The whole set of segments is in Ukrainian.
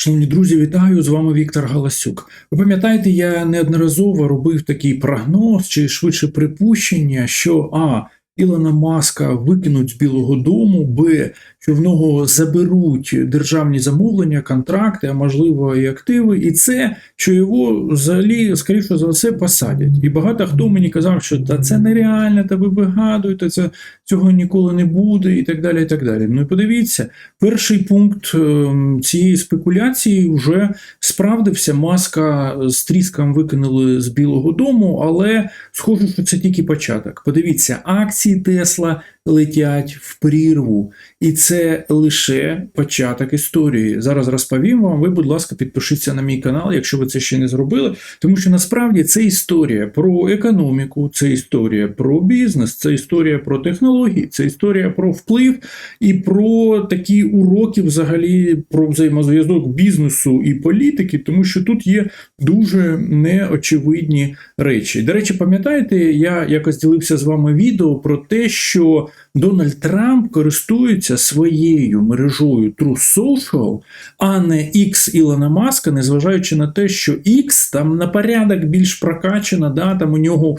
Шановні друзі, вітаю! З вами Віктор Галасюк. Ви пам'ятаєте, я неодноразово робив такий прогноз чи швидше припущення, що А. Ілона Маска викинуть з Білого Дому, Б. що в нього заберуть державні замовлення, контракти, а можливо і активи, і це, що його взагалі, скоріше за все, посадять. І багато хто мені казав, що та це нереально, та ви вигадуєте, це цього ніколи не буде, і так далі. і так далі. Ну і подивіться, перший пункт ем, цієї спекуляції вже справдився. Маска з тріском викинули з Білого Дому, але схоже, що це тільки початок. Подивіться, акції Тесла летять в прірву, і це лише початок історії. Зараз розповім вам. Ви, будь ласка, підпишіться на мій канал, якщо ви це ще не зробили. Тому що насправді це історія про економіку, це історія про бізнес, це історія про технології, це історія про вплив і про такі уроки, взагалі, про взаємозв'язок бізнесу і політики, тому що тут є дуже неочевидні речі. До речі, пам'ятаєте, я якось ділився з вами відео про те, що Дональд Трамп користується своєю мережою True Social, а не X Ілона Маска, незважаючи на те, що X там на порядок більш прокачана, да, там у нього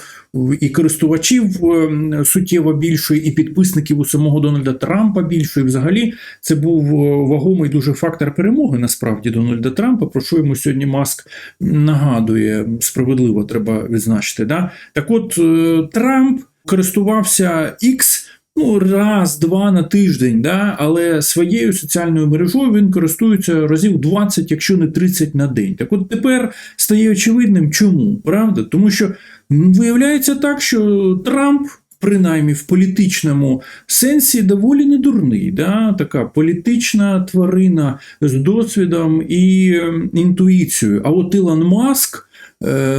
і користувачів е, суттєво більше, і підписників у самого Дональда Трампа більше. І взагалі це був е, вагомий дуже фактор перемоги насправді Дональда Трампа, про що йому сьогодні Маск нагадує справедливо, треба відзначити. Да? Так от е, Трамп користувався X ну, раз-два на тиждень, да? але своєю соціальною мережою він користується разів 20, якщо не 30 на день. Так от тепер стає очевидним, чому, правда? Тому що виявляється так, що Трамп. Принаймні в політичному сенсі доволі недурний, да? така політична тварина з досвідом і ем, інтуїцією. А от Ілон Маск,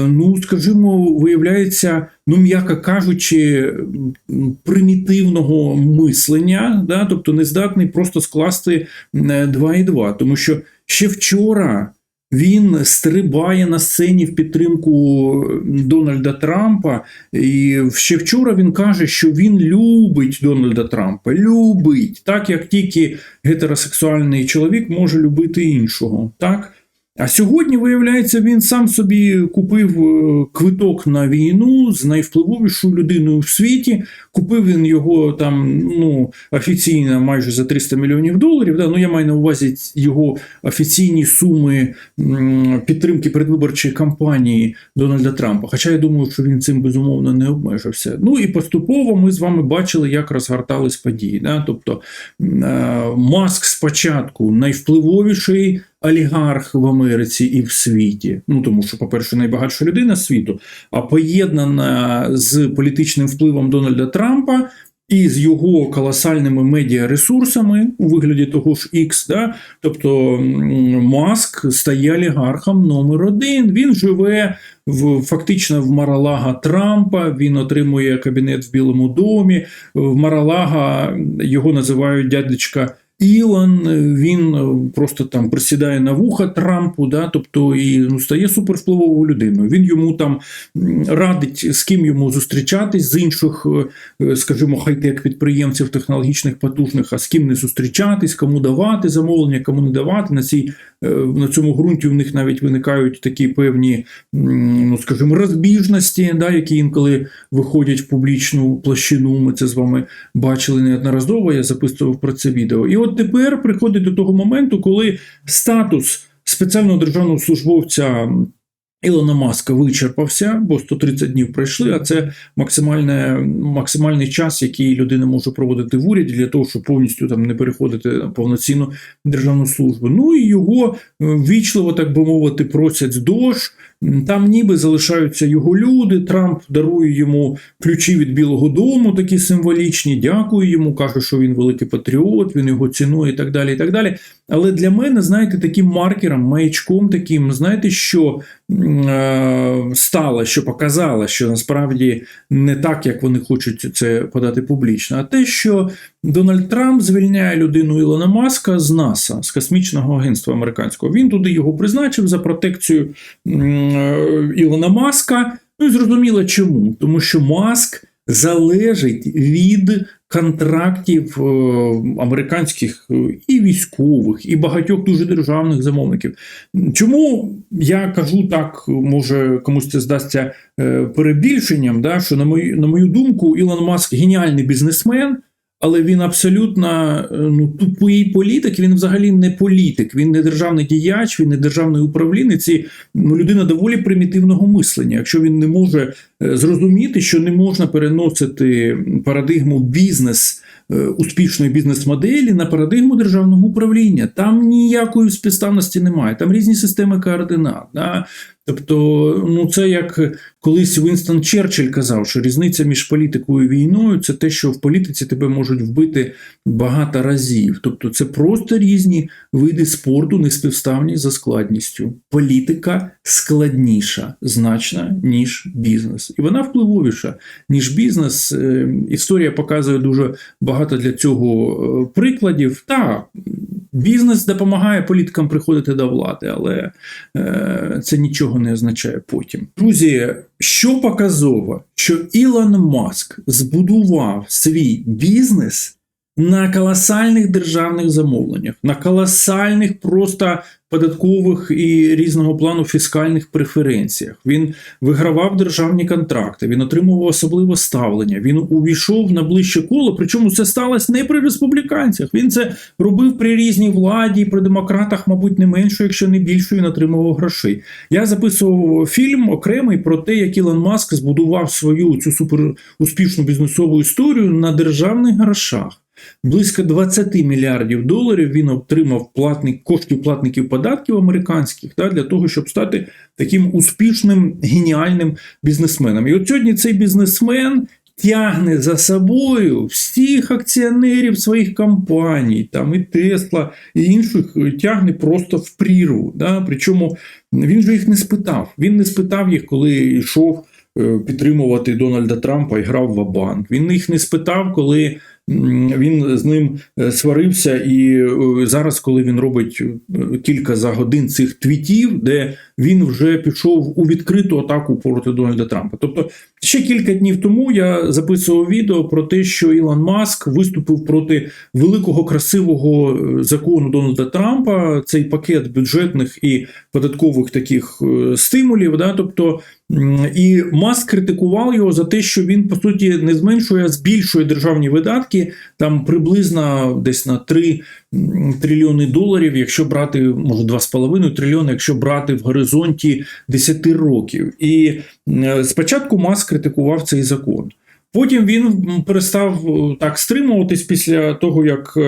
ну скажімо, виявляється, ну м'яко кажучи, примітивного мислення, да? тобто не здатний просто скласти 2 і 2. Тому що ще вчора. Він стрибає на сцені в підтримку Дональда Трампа. І ще вчора він каже, що він любить Дональда Трампа. Любить, так як тільки гетеросексуальний чоловік може любити іншого. так? А сьогодні, виявляється, він сам собі купив е, квиток на війну з найвпливовішою людиною в світі. Купив він його там ну, офіційно майже за 300 мільйонів доларів. Да? Ну, я маю на увазі його офіційні суми підтримки передвиборчої кампанії Дональда Трампа. Хоча я думаю, що він цим безумовно не обмежився. Ну і поступово ми з вами бачили, як розгортались події. Да? Тобто е, Маск спочатку найвпливовіший олігарх в Америці і в світі. Ну тому що, по-перше, найбагатша людина світу, а поєднана з політичним впливом Дональда Трампа. І з його колосальними медіаресурсами у вигляді того ж X, да? тобто Маск стає олігархом номер один. Він живе в фактично в Маралага Трампа. Він отримує кабінет в Білому домі. В Маралага його називають дядечка Ілон він просто там присідає на вуха Трампу, да, тобто і ну, стає супервпливовою людиною. Він йому там радить, з ким йому зустрічатись з інших, е, скажімо, хай-тек підприємців технологічних потужних, а з ким не зустрічатись, кому давати замовлення, кому не давати. На цій е, на цьому ґрунті в них навіть виникають такі певні, ну скажімо, розбіжності, да, які інколи виходять в публічну площину. Ми це з вами бачили неодноразово. Я записував про це відео. І от тепер приходить до того моменту, коли статус спеціального державного службовця. Ілона Маска вичерпався, бо 130 днів пройшли, а це максимальний час, який людина може проводити в уряді для того, щоб повністю там не переходити на повноцінну державну службу. Ну і його вічливо, так би мовити, просять з дощ. Там ніби залишаються його люди. Трамп дарує йому ключі від Білого Дому, такі символічні. Дякую йому, каже, що він великий патріот, він його цінує і так далі. і так далі. Але для мене, знаєте, таким маркером, маячком таким, знаєте, що е, стало, що показало, що насправді не так, як вони хочуть це подати публічно, а те, що Дональд Трамп звільняє людину Ілона Маска з НАСА, з космічного агентства американського. Він туди його призначив за протекцію Ілона Маска. Ну і зрозуміло чому. Тому що Маск залежить від контрактів е, американських е, і військових, і багатьох дуже державних замовників. Чому я кажу так, може комусь це здасться е, перебільшенням, да, що на мою, на мою думку, Ілон Маск геніальний бізнесмен. Але він абсолютно е, ну, тупий політик. Він взагалі не політик, він не державний діяч, він не державний управлінець. І, ну, людина доволі примітивного мислення. Якщо він не може зрозуміти, що не можна переносити парадигму бізнес е, успішної бізнес-моделі на парадигму державного управління, там ніякої співставності немає. Там різні системи координат. Да? Тобто, ну це як колись Вінстон Черчилль казав, що різниця між політикою і війною це те, що в політиці тебе можуть вбити багато разів. Тобто, це просто різні види спорту, неспівставні за складністю. Політика складніша значно, ніж бізнес, і вона впливовіша, ніж бізнес. Е, Історія показує дуже багато для цього е, прикладів. Так, Бізнес допомагає політикам приходити до влади, але е, це нічого не означає потім. Друзі, що показово, що Ілон Маск збудував свій бізнес на колосальних державних замовленнях, на колосальних просто податкових і різного плану фіскальних преференціях. Він вигравав державні контракти, він отримував особливе ставлення. Він увійшов на ближче коло. Причому це сталося не при республіканцях. Він це робив при різній владі, при демократах, мабуть, не менше, якщо не більше, він отримував грошей. Я записував фільм окремий про те, як Ілон Маск збудував свою цю супер успішну бізнесову історію на державних грошах. Близько 20 мільярдів доларів він отримав платник, коштів платників податків американських да, для того, щоб стати таким успішним геніальним бізнесменом. І от сьогодні цей бізнесмен тягне за собою всіх акціонерів своїх компаній, там і Тесла, і інших тягне просто в прірву. Да? Причому він же їх не спитав. Він не спитав їх, коли йшов е, підтримувати Дональда Трампа і грав в банк. Він їх не спитав, коли він з ним е, сварився, і е, зараз, коли він робить е, кілька за годин цих твітів, де він вже пішов у відкриту атаку проти Дональда Трампа. Тобто, ще кілька днів тому я записував відео про те, що Ілон Маск виступив проти великого красивого закону Дональда Трампа, цей пакет бюджетних і податкових таких стимулів. Да? Тобто, і Маск критикував його за те, що він по суті не зменшує, а збільшує державні видатки там приблизно десь на 3 трильйони доларів, якщо брати, може 2,5 трильйони, якщо брати в горизонті 10 років. І спочатку Маск критикував цей закон. Потім він перестав так стримуватись після того, як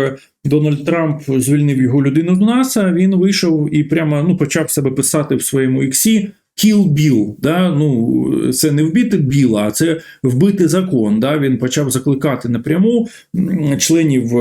Дональд Трамп звільнив його людину з НАСА. Він вийшов і прямо ну почав себе писати в своєму іксі. Kill Bill, да? ну, це не вбити біла, а це вбити закон. Да? Він почав закликати напряму членів.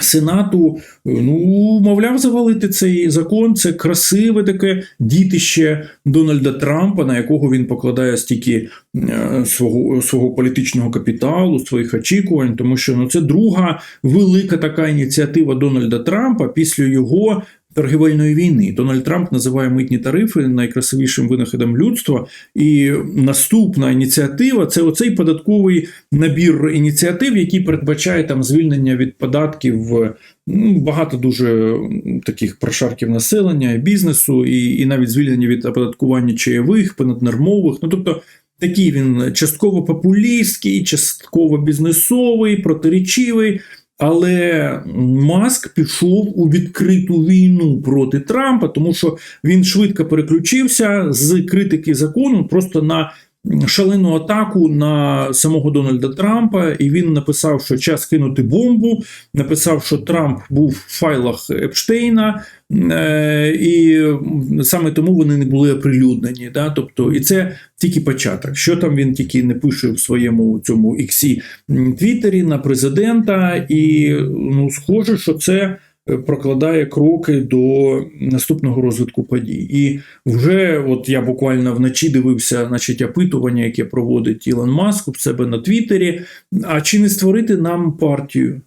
Сенату, ну, мовляв, завалити цей закон. Це красиве таке дітище Дональда Трампа, на якого він покладає стільки е, свого свого політичного капіталу, своїх очікувань, тому що ну, це друга велика така ініціатива Дональда Трампа після його торгівельної війни. Дональд Трамп називає митні тарифи найкрасивішим винаходом людства. І наступна ініціатива це оцей податковий набір ініціатив, який передбачає там звільнення від податків. Ну, багато дуже таких прошарків населення, бізнесу, і і навіть звільнення від оподаткування чаєвих, понаднормових. Ну тобто такий він частково популістський, частково бізнесовий, протирічивий. Але Маск пішов у відкриту війну проти Трампа, тому що він швидко переключився з критики закону просто на шалену атаку на самого Дональда Трампа, і він написав, що час кинути бомбу. Написав, що Трамп був в файлах Епштейна, е, і саме тому вони не були оприлюднені. Да? Тобто, і це тільки початок. Що там він тільки не пише в своєму цьому іксі Твіттері на президента, і ну, схоже, що це. Е, прокладає кроки до наступного розвитку подій. І вже от я буквально вночі дивився значить, опитування, яке проводить Ілон Маск у себе на Твіттері. А чи не створити нам партію?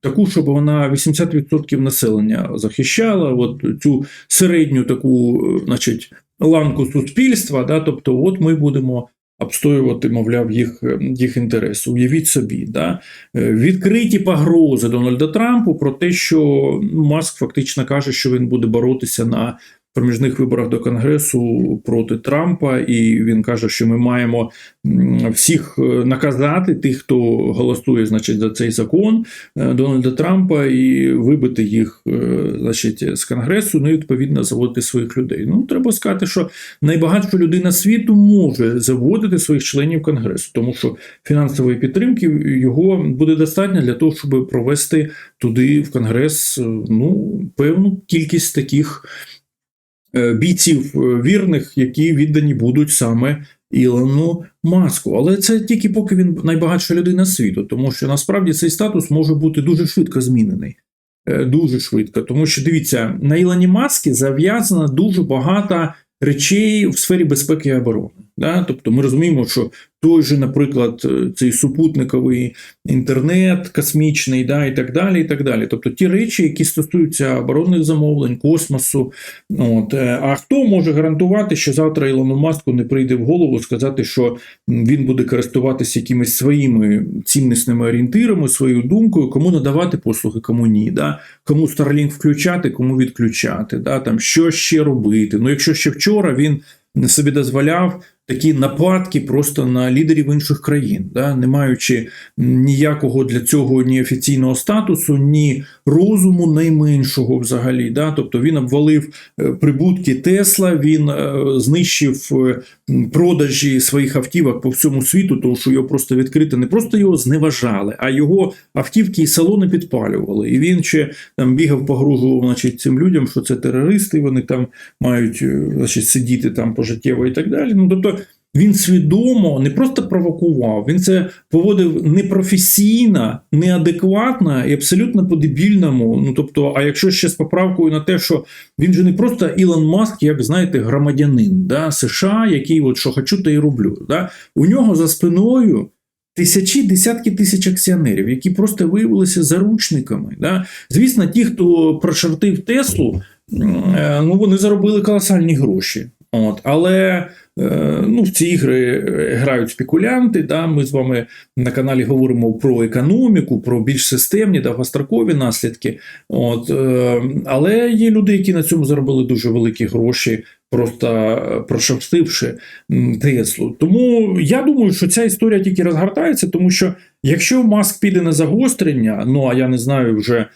Таку, щоб вона 80% населення захищала, от цю середню таку, значить, ланку суспільства, да, тобто, от ми будемо обстоювати, мовляв, їх, їх інтереси. Уявіть собі, да? Е, відкриті погрози Дональда Трампу про те, що ну, Маск фактично каже, що він буде боротися на проміжних виборах до Конгресу проти Трампа, і він каже, що ми маємо всіх е, наказати тих, хто голосує, значить, за цей закон е, Дональда Трампа, і вибити їх, е, значить, з Конгресу, ну і відповідно заводити своїх людей. Ну треба сказати, що найбагатша людина світу може заводити своїх членів Конгресу, тому що фінансової підтримки його буде достатньо для того, щоб провести туди в Конгрес ну певну кількість таких бійців е, вірних, які віддані будуть саме Ілону Маску. Але це тільки поки він найбагатша людина світу, тому що насправді цей статус може бути дуже швидко змінений. Е, Дуже швидко, тому що дивіться, на Ілоні Маскі зав'язано дуже багато речей в сфері безпеки і оборони. Да? Тобто ми розуміємо, що той же, наприклад, е, цей супутниковий інтернет космічний, да, і так далі. і так далі. Тобто ті речі, які стосуються оборонних замовлень, космосу. От. Е, А хто може гарантувати, що завтра Ілону Маску не прийде в голову сказати, що він буде користуватися якимись своїми ціннісними орієнтирами, своєю думкою, кому надавати послуги, кому ні, да? кому Starlink включати, кому відключати, да? там, що ще робити. Ну, якщо ще вчора він собі дозволяв такі нападки просто на лідерів інших країн, да, не маючи ніякого для цього ні офіційного статусу, ні розуму найменшого взагалі. Да, Тобто він обвалив е, прибутки Тесла, він е, знищив е, продажі своїх автівок по всьому світу, тому що його просто відкрито не просто його зневажали, а його автівки і салони підпалювали. І він ще там бігав, погрожував значить, цим людям, що це терористи, вони там мають значить, сидіти там пожиттєво і так далі. Ну тобто він свідомо не просто провокував, він це поводив непрофесійно, неадекватно і абсолютно по-дебільному. Ну тобто, а якщо ще з поправкою на те, що він же не просто Ілон Маск, як знаєте, громадянин да, США, який от що хочу, то і роблю. Да? У нього за спиною. Тисячі, десятки тисяч акціонерів, які просто виявилися заручниками. Да? Звісно, ті, хто прошартив Теслу, е, ну вони заробили колосальні гроші. От, Але ну, в ці ігри е, грають спекулянти. Да? Ми з вами на каналі говоримо про економіку, про більш системні довгострокові наслідки. От, е, Але є люди, які на цьому заробили дуже великі гроші, просто прошерстивши Теслу. Тому я думаю, що ця історія тільки розгортається, тому що якщо Маск піде на загострення, ну а я не знаю вже.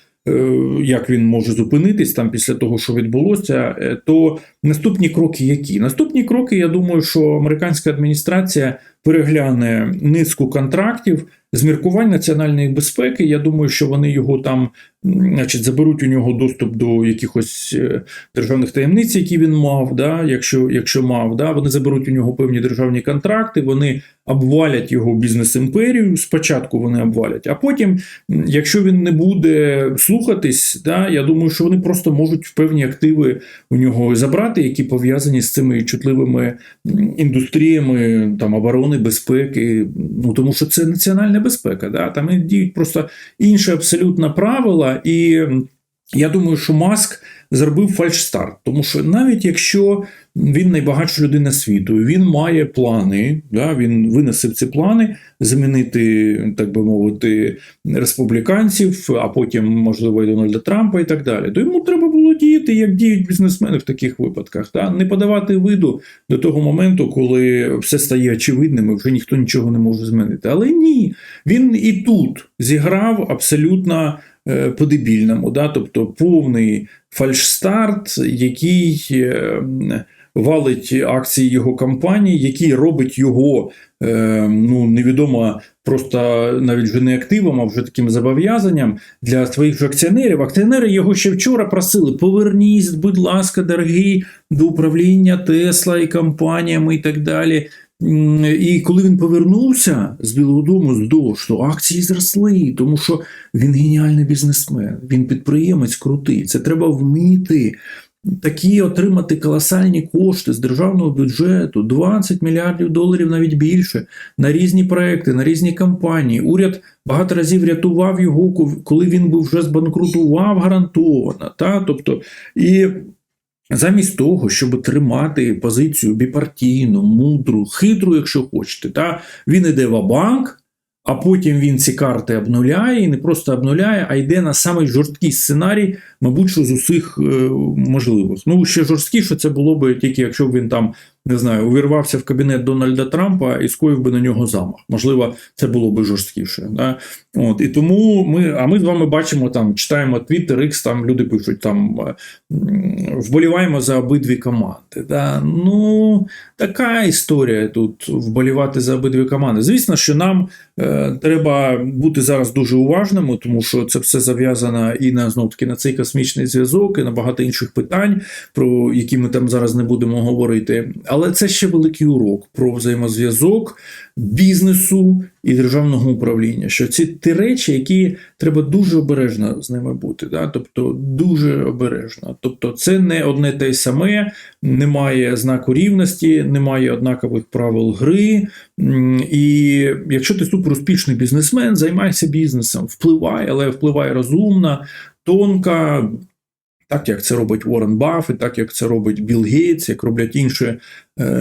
Як він може зупинитись там після того, що відбулося, то наступні кроки які? Наступні кроки, я думаю, що американська адміністрація перегляне низку контрактів з міркувань національної безпеки. Я думаю, що вони його там, значить, заберуть у нього доступ до якихось е, державних таємниць, які він мав, да, якщо якщо мав, да, вони заберуть у нього певні державні контракти, вони обвалять його бізнес-імперію. Спочатку вони обвалять, а потім, якщо він не буде слухатись, да, я думаю, що вони просто можуть певні активи у нього забрати, які пов'язані з цими чутливими індустріями там оборони, безпеки. Ну тому що це національна безпека. Да? Там діють просто інші абсолютно правила, і я думаю, що Маск зробив фальшстарт, тому що навіть якщо він найбагатша людина світу, він має плани, да, він винесив ці плани замінити, так би мовити, республіканців, а потім, можливо, і Дональда Трампа і так далі. То йому треба було діяти, як діють бізнесмени в таких випадках, да? не подавати виду до того моменту, коли все стає очевидним, і вже ніхто нічого не може змінити. Але ні, він і тут зіграв абсолютно. По-дебільному, да? тобто повний фальшстарт, який валить акції його компанії, який робить його ну невідомо просто навіть вже не активом, а вже таким зобов'язанням для своїх же акціонерів. Акціонери його ще вчора просили: поверніться, будь ласка, дорогий, до управління Тесла і компаніями і так далі. І коли він повернувся з Білого Дому з ДОЖ, то акції зросли, тому що він геніальний бізнесмен, він підприємець крутий. Це треба вміти. Такі отримати колосальні кошти з державного бюджету 20 мільярдів доларів, навіть більше, на різні проекти, на різні кампанії. Уряд багато разів рятував його, коли він був вже збанкрутував гарантовано. Та? Тобто, і Замість того, щоб тримати позицію біпартійну, мудру, хитру, якщо хочете, та він іде в банк, а потім він ці карти обнуляє і не просто обнуляє, а йде на самий жорсткий сценарій, мабуть, що з усіх е, можливих. Ну, ще жорсткіше це було б тільки, якщо б він там не знаю, увірвався в кабінет Дональда Трампа і скоїв би на нього замах. Можливо, це було б жорсткіше. Да? От, і тому ми, а ми з вами бачимо там, читаємо Twitter, X, там люди пишуть там вболіваємо за обидві команди. Да? Ну, така історія тут вболівати за обидві команди. Звісно, що нам е, треба бути зараз дуже уважними, тому що це все зав'язано і на знов таки на цей космічний зв'язок, і на багато інших питань, про які ми там зараз не будемо говорити. Це ще великий урок про взаємозв'язок бізнесу і державного управління. Що ці ті речі, які треба дуже обережно з ними бути. Да? Тобто дуже обережно. Тобто, це не одне те саме, немає знаку рівності, немає однакових правил гри. І якщо ти суперуспішний бізнесмен, займайся бізнесом, впливай, але впливай розумно, тонко. Так як це робить Уоррен Баффет, так як це робить Білл Гейтс, як роблять інші е,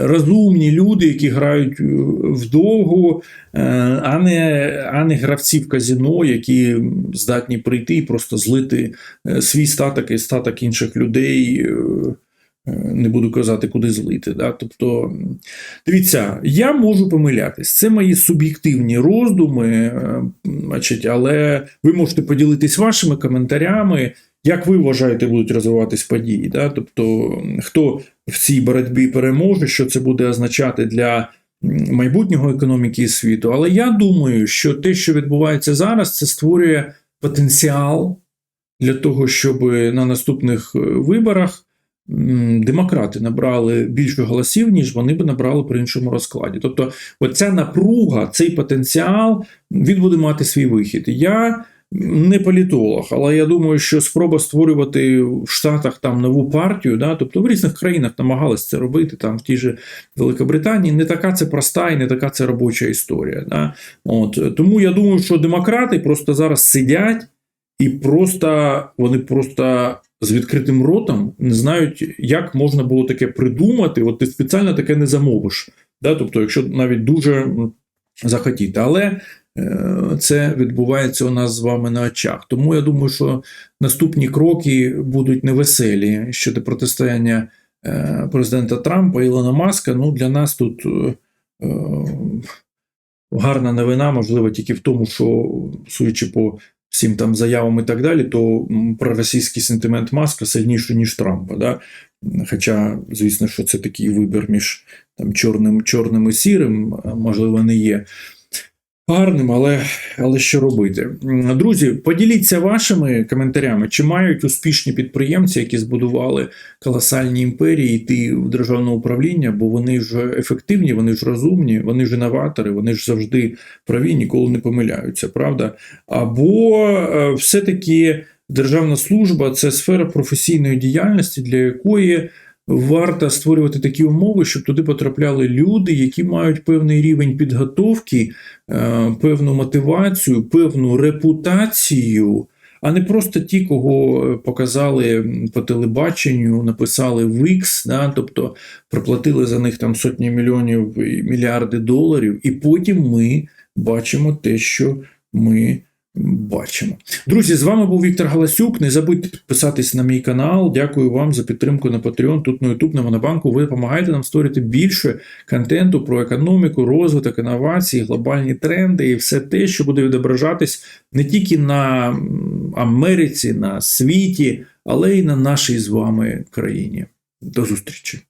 розумні люди, які грають е, вдовго, е, а не, а не гравці в казіно, які здатні прийти і просто злити свій статок і статок інших людей. Не буду казати, куди злити. Да? Тобто, дивіться, я можу помилятись. Це мої суб'єктивні роздуми, значить, але ви можете поділитись вашими коментарями. Як ви вважаєте, будуть розвиватись події? Да? Тобто, хто в цій боротьбі переможе, що це буде означати для майбутнього економіки світу? Але я думаю, що те, що відбувається зараз, це створює потенціал для того, щоб на наступних е, виборах демократи набрали більше голосів, ніж вони б набрали при іншому розкладі. Тобто, оця напруга, цей потенціал, він буде мати свій вихід. Я не політолог, але я думаю, що спроба створювати в Штатах там нову партію, да, тобто в різних країнах намагалися це робити, там в тій же Великобританії, не така це проста і не така це робоча історія. Да. От, тому я думаю, що демократи просто зараз сидять і просто вони просто з відкритим ротом не знають, як можна було таке придумати. От ти спеціально таке не замовиш. Да? Тобто, якщо навіть дуже захотіти. Але це відбувається у нас з вами на очах. Тому я думаю, що наступні кроки будуть невеселі щодо протистояння е, президента Трампа Ілона Маска. Ну, для нас тут. е, е, Гарна новина, можливо, тільки в тому, що, судячи по всім там заявам і так далі, то проросійський сентимент Маска сильніший, ніж Трампа. Да? Хоча, звісно, що це такий вибір між там, чорним, чорним і сірим, можливо, не є гарним, але, але що робити? Друзі, поділіться вашими коментарями, чи мають успішні підприємці, які збудували колосальні імперії, йти в державне управління, бо вони ж ефективні, вони ж розумні, вони ж інноватори, вони ж завжди праві, ніколи не помиляються, правда? Або е, все-таки державна служба це сфера професійної діяльності, для якої варто створювати такі умови, щоб туди потрапляли люди, які мають певний рівень підготовки, е, певну мотивацію, певну репутацію. А не просто ті, кого е, показали по телебаченню, написали в X, да, тобто проплатили за них там сотні мільйонів і мільярди доларів, і потім ми бачимо те, що ми бачимо. Друзі, з вами був Віктор Галасюк. Не забудьте підписатись на мій канал. Дякую вам за підтримку на Patreon, тут на YouTube, на Монобанку. Ви допомагаєте нам створити більше контенту про економіку, розвиток, інновації, глобальні тренди і все те, що буде відображатись не тільки на Америці, на світі, але й на нашій з вами країні. До зустрічі!